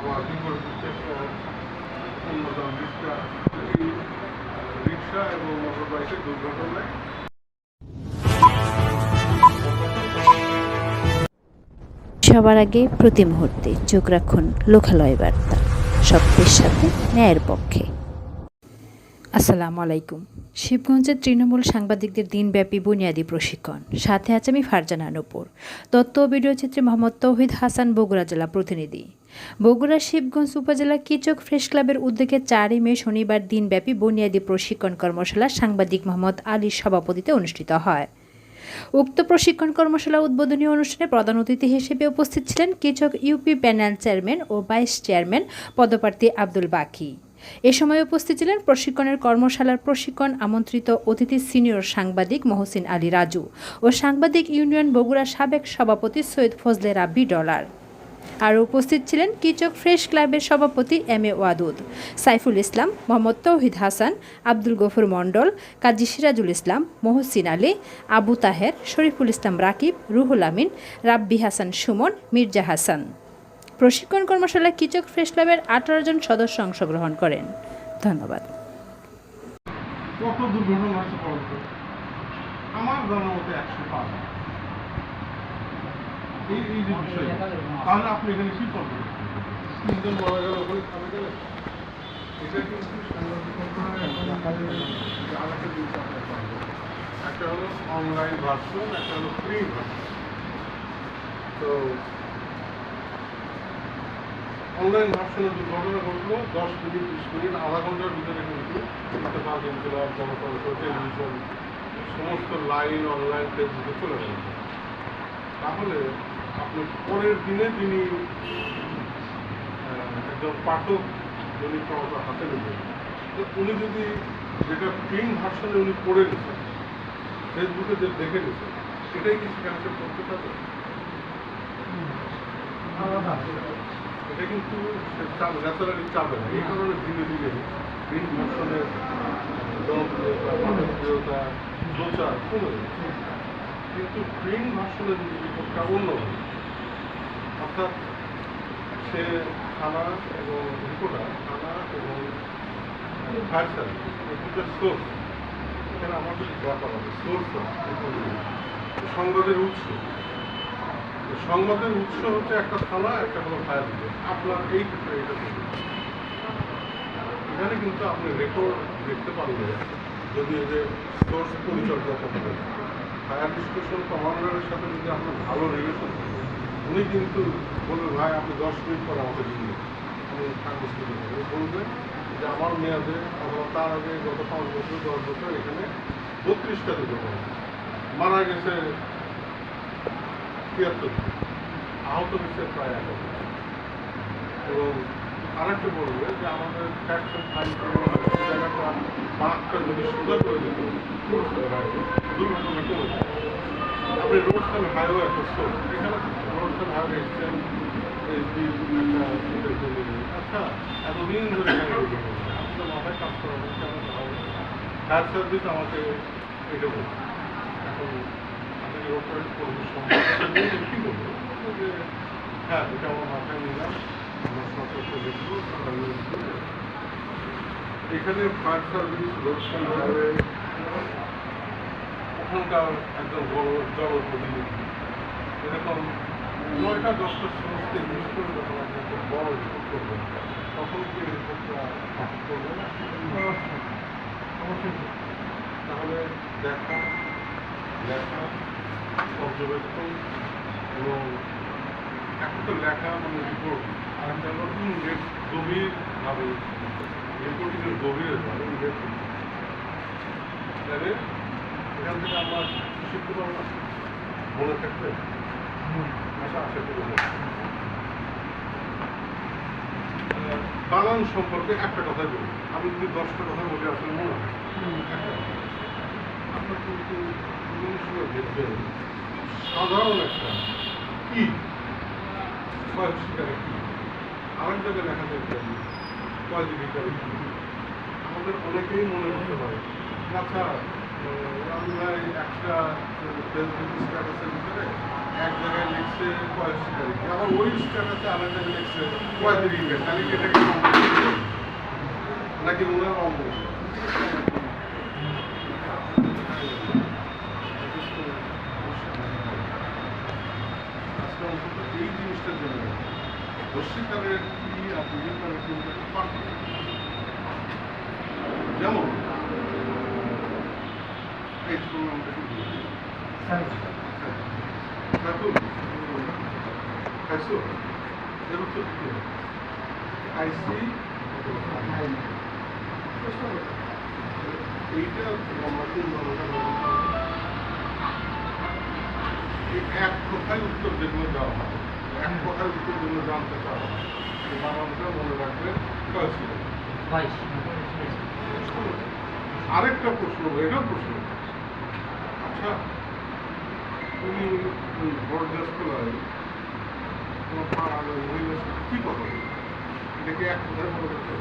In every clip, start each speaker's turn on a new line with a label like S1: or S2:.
S1: সবার আগে প্রতি মুহূর্তে চোখ রাখুন লোকালয় বার্তা সত্যের সাথে ন্যায়ের পক্ষে আসসালামু আলাইকুম শিবগঞ্জের তৃণমূল সাংবাদিকদের দিনব্যাপী বুনিয়াদী প্রশিক্ষণ সাথে আছে আমি ফারজানা নপুর তত্ত্ব ও চিত্রে মোহাম্মদ তৌহিদ হাসান বগুড়া জেলা প্রতিনিধি বগুড়া শিবগঞ্জ উপজেলা কিচক ফ্রেশ ক্লাবের উদ্যোগে চারই মে শনিবার দিনব্যাপী বুনিয়াদী প্রশিক্ষণ কর্মশালা সাংবাদিক মোহাম্মদ আলীর সভাপতিতে অনুষ্ঠিত হয় উক্ত প্রশিক্ষণ কর্মশালা উদ্বোধনী অনুষ্ঠানে প্রধান অতিথি হিসেবে উপস্থিত ছিলেন কিচক ইউপি প্যানেল চেয়ারম্যান ও ভাইস চেয়ারম্যান পদপ্রার্থী আব্দুল বাকি এ সময় উপস্থিত ছিলেন প্রশিক্ষণের কর্মশালার প্রশিক্ষণ আমন্ত্রিত অতিথি সিনিয়র সাংবাদিক মহসিন আলী রাজু ও সাংবাদিক ইউনিয়ন বগুড়া সাবেক সভাপতি সৈয়দ ফজলে রাব্বি ডলার আর উপস্থিত ছিলেন কিচক ফ্রেশ ক্লাবের সভাপতি এম এ ওয়াদুদ সাইফুল ইসলাম মোহাম্মদ তৌহিদ হাসান আব্দুল গফুর মণ্ডল কাজী সিরাজুল ইসলাম মহসিন আলী আবু তাহের শরীফুল ইসলাম রাকিব রুহুল আমিন রাব্বি হাসান সুমন মির্জা হাসান প্রশিক্ষণ কর্মশালায় কিচক ফ্রেশ ক্লাবের আঠারো জন সদস্য অংশগ্রহণ করেন ধন্যবাদ একটা হলো অনলাইন ভার্সন একটা হলো ফ্রি ভার্সন
S2: তো অনলাইন ভার্সনের দুর্ঘটনা ঘটলো দশ মিনিট বিশ মিনিট আধা ঘন্টার ভিতরে কিন্তু একটা টেলিভিশন সমস্ত লাইন অনলাইন ফেসবুকে চলে গেল তাহলে আপনি পরের দিনে তিনি একজন পাঠক উনি ক্ষমতা হাতে নেবেন তো উনি যদি যেটা প্রিন্ট ভার্সনে উনি পড়ে গেছেন ফেসবুকে যে দেখে গেছেন এটাই কি সেখানে করতে পারবে এটা কিন্তু চাপ ন্যাচারালি চাপে না এই কারণে ধীরে ধীরে গ্রিন মোশনের জনপ্রিয়তা মানবপ্রিয়তা প্রচার কমে কিন্তু গ্রিন ভাষণের বিপক্ষটা অন্যভাবে অর্থাৎ সে থানা এবং রিপোর্টার থানা এবং ফায়ার সার্ভিস দুটো সোর্স এখানে আমার আমাদের ব্যাপার হবে সোর্স সংবাদের উৎস সংবাদের উৎস হচ্ছে একটা থানা একটা হলো ফায়ার আপনার এই ক্ষেত্রে এটা এখানে কিন্তু আপনি রেকর্ড দেখতে পারবেন যদি এই যে সোর্স পরিচর্যা করতে ফায়ার ডিস্ট্রিবিউশন কমান্ডারের সাথে যদি আপনার ভালো রিলেশন থাকে উনি কিন্তু বলবেন ভাই আপনি দশ মিনিট পরে আমাকে দিন আমি উনি বলবেন যে আমার মেয়াদে অথবা তার আগে গত পাঁচ বছর দশ বছর এখানে বত্রিশটা দিতে মারা গেছে তিয়াত্তর আহত হয়েছে প্রায় এক এবং আরেকটা বলবে যে আমাদের ট্যাক্সের জায়গাটা মারাত্মা যদি সুন্দর করে দিত দুর্ঘটনা কমে আপনি রোড সাইড হাইওয়ে করছো এখানে রোড সাইড হাইওয়ে এসছেন আচ্ছা এতদিন ধরে আপনার মাথায় কাজ করা হচ্ছে আমার আমাকে এটা এখন অপারেট করবো কি হ্যাঁ এটা আমার নিলাম আমার সতর্ক দেখবো এখানে ফায়ার সার্ভিস রক্ষণ হবে ওখানকার একদম বড় জল প্রতিনিধি এরকম নয়টা দশটার সমস্ত ইউজ করে যখন একটা বড় করবে তখন কি করবে না অবশ্যই তাহলে দেখা দেখা পর্যবেক্ষণ এবং একটা তো লেখা মানে রিপোর্ট আর একটা গভীরভাবে রিপোর্টিংয়ের গভীরভাবে তাহলে এখান থেকে আমার শিখতে মনে থাকবে আশা আশা করি মনে সম্পর্কে একটা কথা বলি আমি যদি দশটা কথা বলি আসলে মনে হয় একটা আপনার কিন্তু জিনিসগুলো দেখবেন সাধারণ একটা কি ছয় শিকারে কি আরেক জায়গায় দেখা দেখবেন পজিটিভিটারে কি আমাদের অনেকেই মনে করতে পারে আচ্ছা আমি ভাই একটা ফেসবুক স্ট্যাটাসের ভিতরে এক জায়গায় লিখছে কয়েক তারিখে আবার ওই স্ট্যাটাসে আরেক জায়গায় লিখছে কয়েক তারিখে তাহলে এটাকে নাকি মনে হয় অঙ্গ পশ্চিমবঙ্গের কি আপনি যেমন এইটা আমাদের এক কথায় উত্তর জন্য দেওয়া হয় এক কথার ভিত্তির জন্য জানতে চাও বাংলাদেশে মনে রাখবে বাইশ আরেকটা প্রশ্ন এটা প্রশ্ন আচ্ছা তুমি বরদাস্তলায় তোমার পাড়ার মহিলার সাথে কী কথা এটাকে এক কথায় মনে রাখতে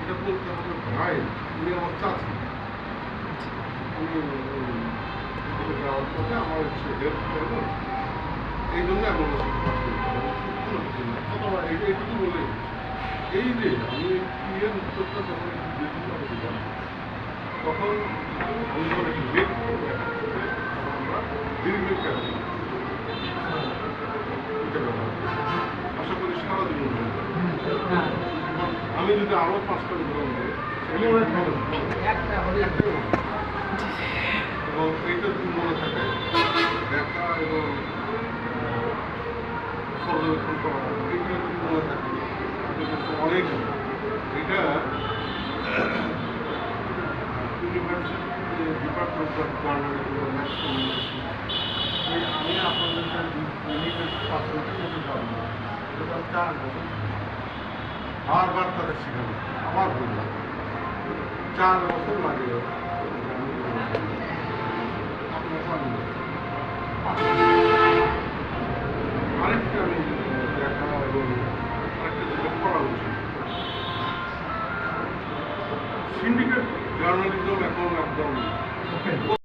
S2: এটা বলতে হবে ভাই তুমি আমার চাচ্ছি আমি আমার সে হেল্প করবো এই জন্য এখন হ্যাঁ, এইটুকু বলে এই যে আমি ক্রিয়ার উত্তরটা যখন তখন আমরা আশা করি সারা জীবন আমি যদি আরো পাঁচটা উদাহরণ দিই হ্যাঁ। এবং এইটা মনে থাকে দেখা এবং পর্যবেক্ষণ করা এগুলো কিন্তু থাকে অনেক এটা ইউনিভার্সিটি ডিপার্টমেন্ট অফ গভর্নমেন্ট আমি আপনাদেরকে ইউনিভার্সিটি পাস করতে করতে পারব এটা চার বছর লাগে I'm going to